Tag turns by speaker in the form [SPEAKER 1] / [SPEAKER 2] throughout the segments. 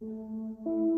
[SPEAKER 1] Música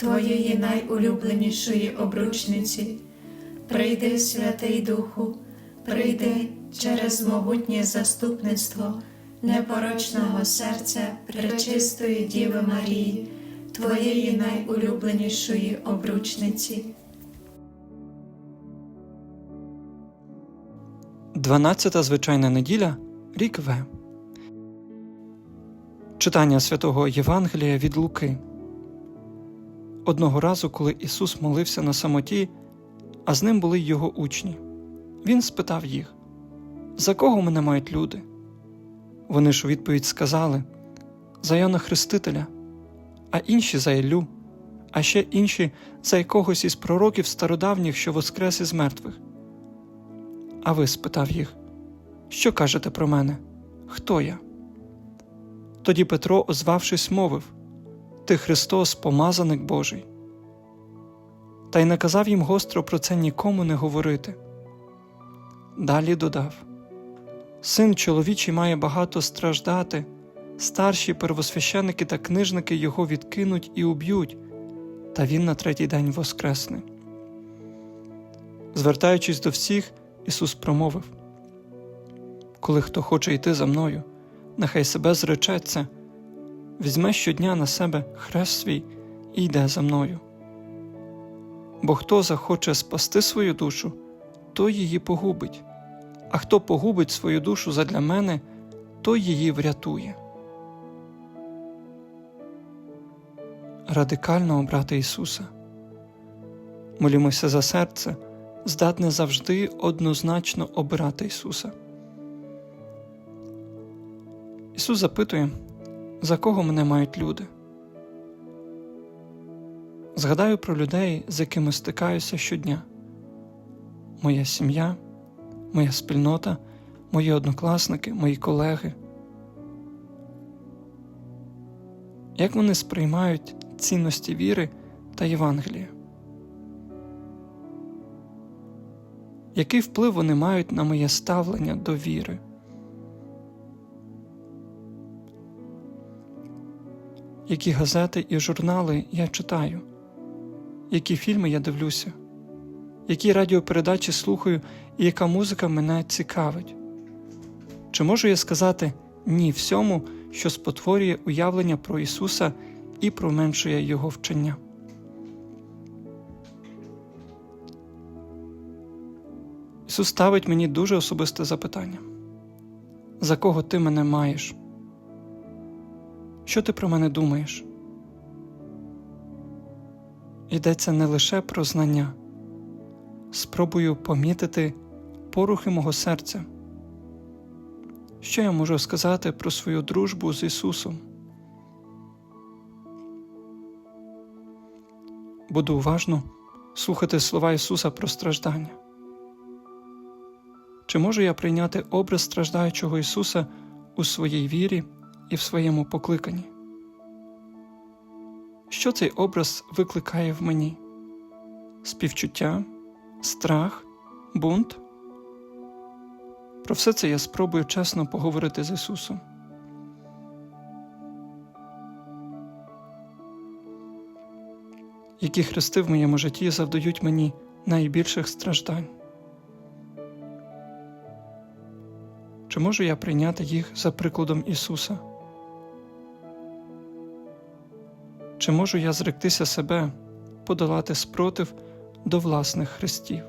[SPEAKER 1] Твоєї найулюбленішої обручниці. Прийди, Святий Духу, прийди через могутнє заступництво непорочного серця пречистої Діви Марії, Твоєї найулюбленішої обручниці.
[SPEAKER 2] Дванадцята звичайна неділя, рік В. Читання святого Євангелія від Луки. Одного разу, коли Ісус молився на самоті, а з ним були його учні, Він спитав їх: За кого мене мають люди? Вони ж у відповідь сказали за Яна Хрестителя, а інші за Іллю, а ще інші за якогось із пророків стародавніх, що воскрес із мертвих. А ви спитав їх, що кажете про мене? Хто я? Тоді Петро, озвавшись, мовив Ти Христос, помазаник Божий. Та й наказав їм гостро про це нікому не говорити. Далі додав Син чоловічий має багато страждати, старші первосвященики та книжники його відкинуть і уб'ють, та він на третій день воскресне. Звертаючись до всіх, Ісус промовив Коли хто хоче йти за мною, нехай себе зречеться, візьме щодня на себе хрест свій і йде за мною. Бо хто захоче спасти свою душу, той її погубить, а хто погубить свою душу задля мене, той її врятує. Радикально обрати Ісуса. Молімося за серце, здатне завжди однозначно обирати Ісуса. Ісус запитує, за кого мене мають люди. Згадаю про людей, з якими стикаюся щодня: моя сім'я, моя спільнота, мої однокласники, мої колеги. Як вони сприймають цінності віри та Євангелія? Який вплив вони мають на моє ставлення до віри? Які газети і журнали я читаю? Які фільми я дивлюся? Які радіопередачі слухаю і яка музика мене цікавить? Чи можу я сказати ні всьому, що спотворює уявлення про Ісуса і променшує Його вчення? Ісус ставить мені дуже особисте запитання: за кого ти мене маєш? Що ти про мене думаєш? Йдеться не лише про знання, спробую помітити порухи мого серця. Що я можу сказати про свою дружбу з Ісусом? Буду уважно слухати слова Ісуса про страждання. Чи можу я прийняти образ страждаючого Ісуса у своїй вірі і в своєму покликанні. Що цей образ викликає в мені? Співчуття, страх, бунт? Про все це я спробую чесно поговорити з Ісусом. Які хрести в моєму житті завдають мені найбільших страждань? Чи можу я прийняти їх за прикладом Ісуса? Чи можу я зректися себе, подолати спротив до власних хрестів?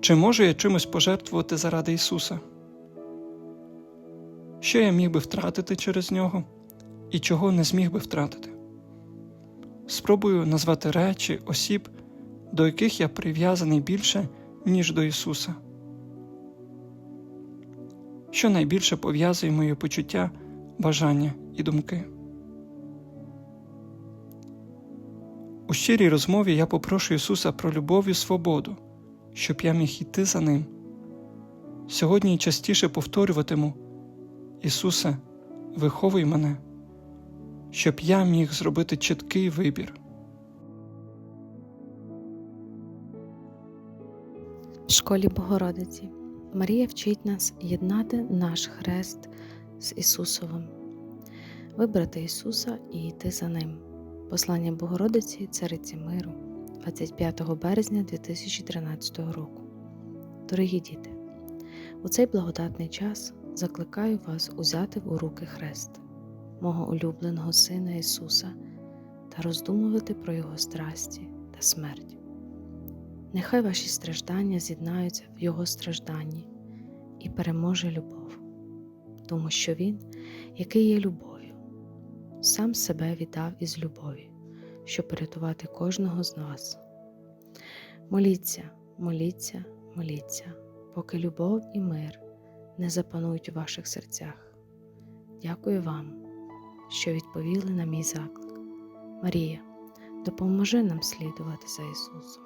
[SPEAKER 2] Чи можу я чимось пожертвувати заради Ісуса? Що я міг би втратити через нього і чого не зміг би втратити? Спробую назвати речі, осіб, до яких я прив'язаний більше, ніж до Ісуса. Що найбільше пов'язує мої почуття, бажання і думки. У щирій розмові я попрошу Ісуса про любов і свободу, щоб я міг йти за Ним. Сьогодні частіше повторюватиму Ісусе, виховуй мене, щоб я міг зробити чіткий вибір.
[SPEAKER 3] В школі Богородиці Марія вчить нас єднати наш хрест з Ісусовим, вибрати Ісуса і йти за Ним. Послання Богородиці Цариці Миру 25 березня 2013 року. Дорогі діти, у цей благодатний час закликаю вас узяти у руки хрест, мого улюбленого Сина Ісуса та роздумувати про Його страсті та смерть. Нехай ваші страждання з'єднаються в Його стражданні і переможе любов, тому що Він, який є любов'ю, сам себе віддав із любові, щоб порятувати кожного з нас. Моліться, моліться, моліться, поки любов і мир не запанують у ваших серцях. Дякую вам, що відповіли на мій заклик. Марія, допоможи нам слідувати за Ісусом.